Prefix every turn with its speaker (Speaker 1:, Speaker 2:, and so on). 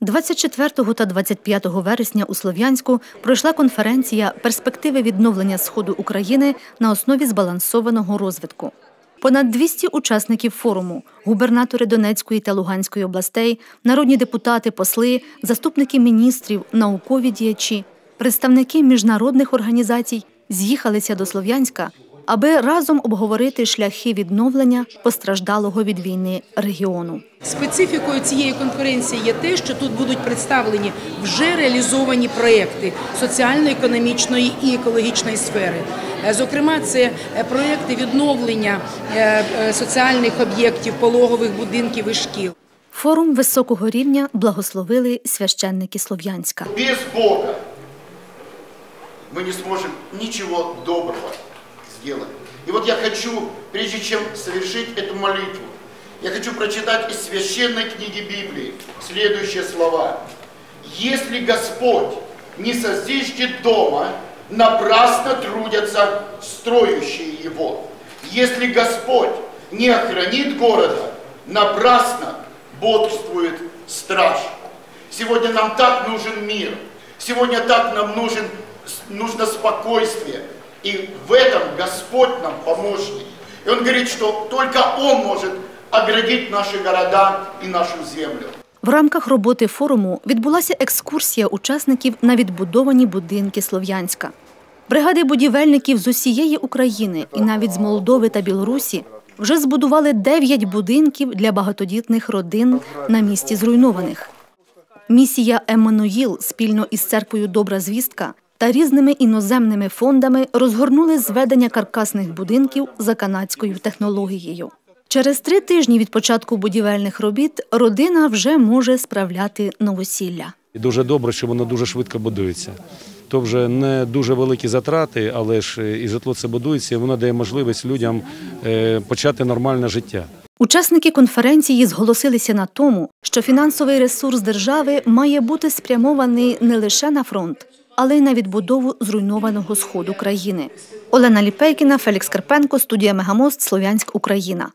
Speaker 1: 24 та 25 вересня у Слов'янську пройшла конференція Перспективи відновлення Сходу України на основі збалансованого розвитку. Понад 200 учасників форуму, губернатори Донецької та Луганської областей, народні депутати, посли, заступники міністрів, наукові діячі, представники міжнародних організацій з'їхалися до Слов'янська, аби разом обговорити шляхи відновлення постраждалого від війни регіону.
Speaker 2: Специфікою цієї конференції є те, що тут будуть представлені вже реалізовані проекти соціально-економічної і екологічної сфери. Е, Зокрема, це е, проекти відновлення е, соціальних об'єктів, пологових будинків і шкіл.
Speaker 1: Форум високого рівня благословили священники Слов'янська.
Speaker 3: Без Бога мы не сможем ничего доброго сделать. И вот я хочу, прежде чем совершить эту молитву, я хочу прочитать из священной книги Библии следующие слова. «Если Господь не созиждет дома, напрасно трудятся строящие его. Если Господь не охранит города, напрасно бодрствует страж». Сегодня нам так нужен мир. Сегодня так нам нужен, нужно спокойствие. И в этом Господь нам помощник. И Он говорит, что только Он может оградить наши города и нашу землю.
Speaker 1: В рамках роботи форуму відбулася екскурсія учасників на відбудовані будинки Слов'янська. Бригади будівельників з усієї України і навіть з Молдови та Білорусі вже збудували 9 будинків для багатодітних родин на місці зруйнованих. Місія Еммануїл спільно із церквою Добра звістка та різними іноземними фондами розгорнули зведення каркасних будинків за канадською технологією. Через три тижні від початку будівельних робіт родина вже може справляти новосілля.
Speaker 4: І дуже добре, що воно дуже швидко будується. То вже не дуже великі затрати, але ж е, і житло це будується, і воно дає можливість людям е, почати нормальне життя.
Speaker 1: Учасники конференції зголосилися на тому, що фінансовий ресурс держави має бути спрямований не лише на фронт, але й на відбудову зруйнованого сходу країни. Олена Ліпейкіна, Фелікс Карпенко, студія Мегамост, Слов'янськ, Україна.